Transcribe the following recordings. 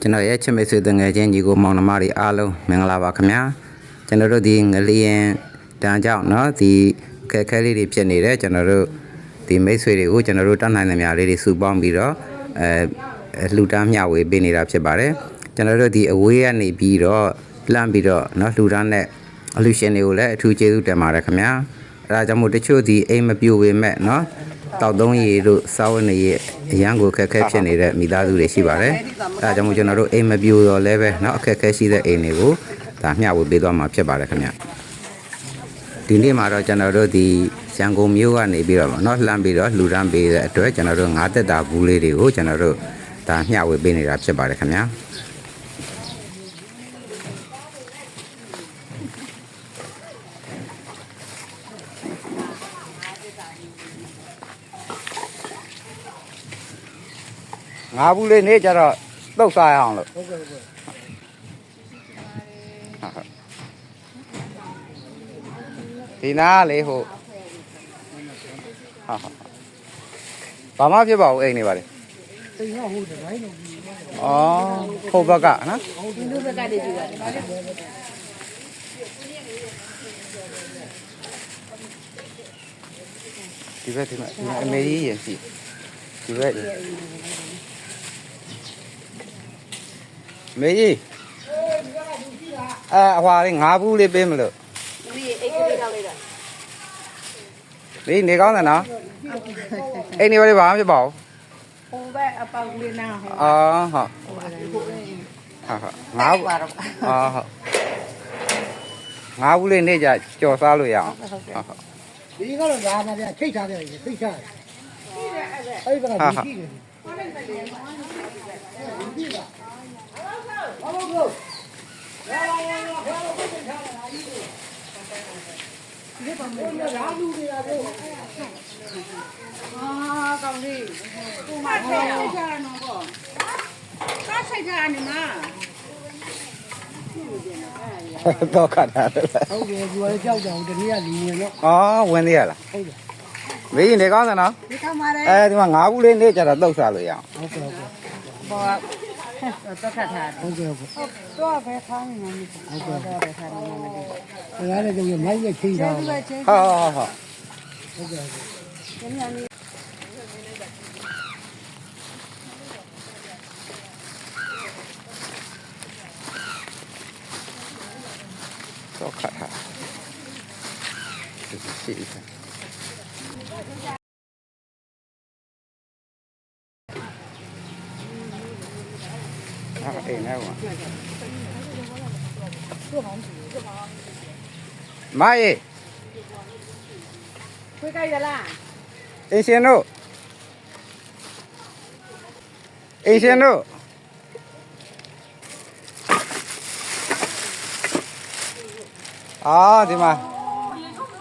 ကျွန်တော်ရဲ့ချစ်မိတ်ဆွေတငယ်ချင်းညီကိုမောင်နှမတွေအားလုံးမင်္ဂလာပါခင်ဗျာကျွန်တော်တို့ဒီငလျင်တန်ကြောင့်เนาะဒီခက်ခဲလေးတွေဖြစ်နေတယ်ကျွန်တော်တို့ဒီမိတ်ဆွေတွေကိုကျွန်တော်တို့တတ်နိုင်တဲ့များလေးတွေစုပေါင်းပြီးတော့အဲလှူဒန်းမျှဝေပေးနေတာဖြစ်ပါတယ်ကျွန်တော်တို့ဒီအဝေးကနေပြီးတော့လှမ်းပြီးတော့เนาะလှူဒန်းတဲ့အလူရှင်တွေကိုလည်းအထူးကျေးဇူးတင်ပါတယ်ခင်ဗျာအဲဒါကြောင့်မို့တချို့ဒီအိမ်မပြိုဝေမဲ့เนาะ တောက်သုံးရည်တို့စောင်းနေရအရန်ကိုခက်ခဲဖြစ်နေတဲ့မိသားစုတွေရှိပါတယ်အဲဒါကြောင့်မို့ကျွန်တော်တို့အိမ်မပြိုတော့လည်းပဲเนาะအခက်ခဲရှိတဲ့အိမ်တွေကိုဒါမျှဝေပေးသွားမှာဖြစ်ပါတယ်ခင်ဗျာဒီနေ့မှာတော့ကျွန်တော်တို့ဒီရန်ကုန်မြို့ကနေပြီးတော့เนาะလှမ်းပြီးတော့လှူဒန်းပေးတဲ့အတွက်ကျွန်တော်တို့ငါးသက်တာဘူးလေးတွေကိုကျွန်တော်တို့ဒါမျှဝေပေးနေတာဖြစ်ပါတယ်ခင်ဗျာ ငါးဘူးလေးနေကြတော့တုတ်စားရအောင်လို့ဟုတ်ကဲ့ဟုတ်ကဲ့ဒီနားလေဟိုဟာဟာဘာမှဖြစ်ပါဘူးအိမ်နေပါလေအိမ်ကဟိုတတိုင်းလုံးဩဟိုဘက်ကနော်ဒီလိုဘက်ကနေကြည့်ပါတယ်ဒီဘက်ဒီမှာဒီမှာအမေကြီးရင်စီဒီဘက်ဒီအ မေကြီးအဲအဟွာလေးငါးဘူးလေးပေးမလို့ဒီအိတ်ကလေးထောက်လိုက်တာဒီနေကောင်းတယ်နော်အိမ်နေပါလေဘာမှဖြစ်ပါဘူးဟိုဘက်အပေါက်ကလေးနားဟိုအော်ဟုတ်ဟာဟာငါးဘူးပါတော့အော်ဟုတ်ငါးဘူးလေးနေကြကြော်စားလို့ရအောင်ဟုတ်ဟုတ်ဒီကတော့ရာနာပြထိတ်ထားတယ်ထိတ်ထားတယ်အဲ့ဒါကဒီကြည့်တယ်ဒီပမေရာလူတွေရတော့အာကော တော့ခတ်တာလေဟုတ်တယ်ဒီဝဲကြောက်ကြအောင်တနည်းကလီနေတော့အော်ဝင်သေးရလားဟုတ်တယ်မေးရင်နေကောင်းတယ်နော်ဒီခါမှာလေအဲဒီမှာငါးဘူးလေးနေကြတော့တုတ်စားလို့ရအောင်ဟုတ်ကဲ့ဟုတ်ကဲ့ဘောတော့ခတ်ထားဟု တ်ကဲ့ဟုတ်ကဲ့တော့ဘယ်ခါနေမှာမသိဘူးတော့ဘယ်ခါနေမှာမသိဘူးဒါ လည်းဒီမိုင်းနဲ့ထိတ်ထားဒီတယ်ဘက်ချင်းဟ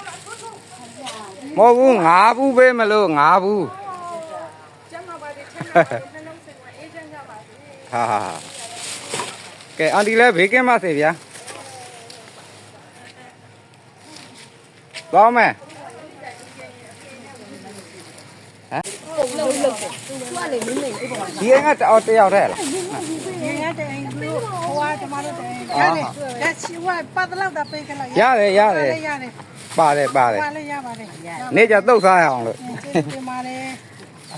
ုတ်ဟုတ်ဟုတ်ဟုတ်ကဲ့ည ကြိုက်ရလားအင်ရှင်တို့အင်ရှင်တို့အာဒီမှာမဟုတ်ဘူးငါးဘူးပေးမလို့ငါးဘူးကျမပါဒီချက်မှာနှလုံးစိတ်ဝင်အေးချမ်းကြပါစေဟာဟာဟာကဲအန်တီလည်းဘေးကင်းပါစေဗျာသွားမယ်လုံးလုံးသူကလေမင်းမင်းအေးပါဒီအိမ်ကတအော်တယောက်တည်းလားငယ်ရတဲ့အိမ်ကဟိုကကျမတို့တဲ့ရတယ်ဒါချီဝပတ်တော့တာပေးကြလားရတယ်ရတယ်ရတယ်ပါတယ်ပါတယ်ပါလေရပါတယ်ရနေကြတုတ်စားရအောင်လို့ဒီမှာလေ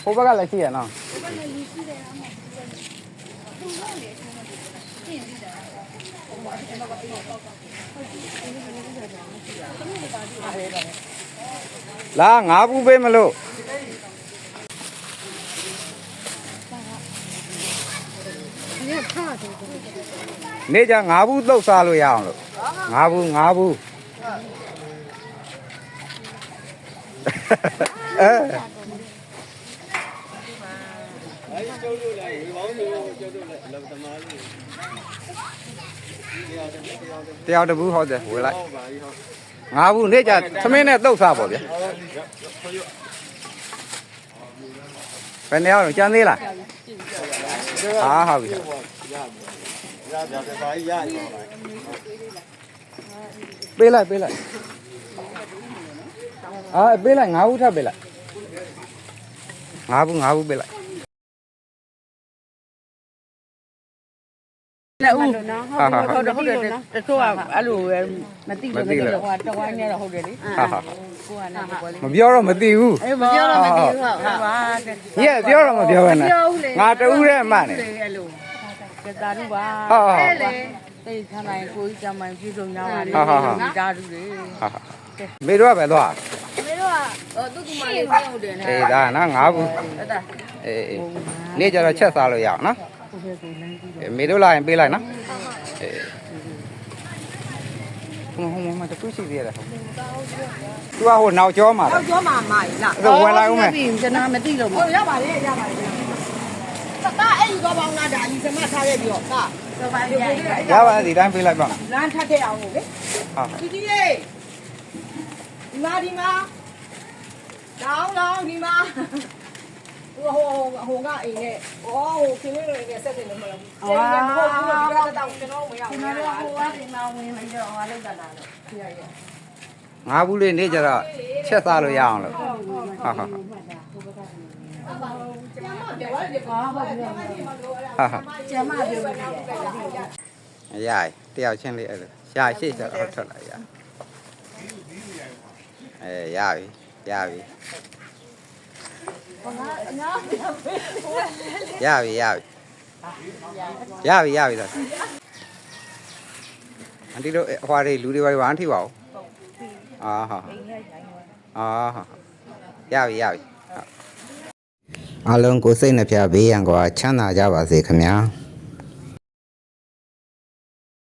ဟိုဘက်ကလည်းရှိရနော်လာငါးဘူးပေးမလို့ဒီခါတယ် နေကြငါးဘူးတုတ်စားလို့ရအောင်လို့ငါးဘူးငါးဘူးအဲ တယောက်တစ်ဘူးဟုတ်တယ်ဝယ်လိုက်ငါးဘူးနေကြသမင်းနဲ့တုတ်စားပေါ့ဗျာဘယ်နေအောင်ကြမ်းသေးလားဟာဟုတ်ပြီပေးလိုက်ပေးလိုက်အာပေးလိုက်ငါးဘူးထပ်ပေးလိုက်ငါးဘူးငါးဘူးပေးလိုက် လက်ဦးဟုတ်တယ်ဟုတ်တယ်တချို့ကအဲ့လိုပဲမသိလို့မသိလို့ဟိုတဝိုင်းနဲ့တော့ဟုတ်တယ်လေဟာဟာကိုကလည်းဘောလေးမပြောတော့မသိဘူးအေးမပြောတော့မသိဘူးဟုတ်ပါတဲ့ညက်ပြောတော့မပြောဘဲနဲ့ငါတူးတဲ့မှနဲ့အဲ့လိုကတာလူပါဟုတ်ဟုတ်အဲ့လေတိတ်ခမ်းနိုင်ကိုကြီးကြမ်းမှန်ပြည့်စုံကြပါလေမိသားစုတွေဟာဟာမေတို့ကပဲသွားမေတို့ကဟိုသူ့ကူမလေးစေဟုတ်တယ်နော်အေးဒါနော်ငါဘူးအဲ့ဒါအေးအေးနေ့ကျတော့ချက်စားလို့ရအောင်နော် ကိုယ်ကိုလမ်းကြည့်အေးမေတို့လာရင်ပေးလိုက်နော်အေးဟိုဟိုမတခုရှိသေးတယ်ဟုတ်သူကဟိုနောက်ကျောမှာလားကျော်မှာမာလားအဲ့ဝင်လိုက်ဦးမယ်ကျွန်တော်မသိလို့မဟုတ်ရပါတယ်ရပါတယ်ကကအဲ့ဒီတော့ပေါင်းလာ ဟာဒီကြီးလေးဒီမှာဒီမှာလောင်းလောင်းဒီမှာဟိုဟိုဟိုကအိမ်နဲ့ဩဟိုခင်မင်းတို့အိမ်နဲ့ဆက်တယ်လို့မဟုတ်ဘူး။ကျေးဇူးမဟုတ်ဘူးဒီကတော့ကျွန်တော်မရဘူး။ကျွန်တော်တို့ဟိုကဒီမှာဝင်လိုက်တော့ဟိုလောက်တာလားငါဘူးလေးနေ့ကျတော့ချက်စားလို့ရအောင်လို့ဟာဟာဟာဟာဟာကျမပြောလို့ရရရတယောက်ချင်းလေးအဲ့လိုရှာရှိကျတော့ထွက်လာရအဲရပြီရပြီ ရပြီရပြီရပြီရပြီတော့အန်တီတို့ဟွာတွေလူတွေဘာတွေဘာမှထိပါဘူးအာဟာအာဟာရပြီရပြီအားလုံးကိုယ်စိတ်နှပြဘေးရန်ကွာချမ်းသာကြပါစေခင်ဗျာ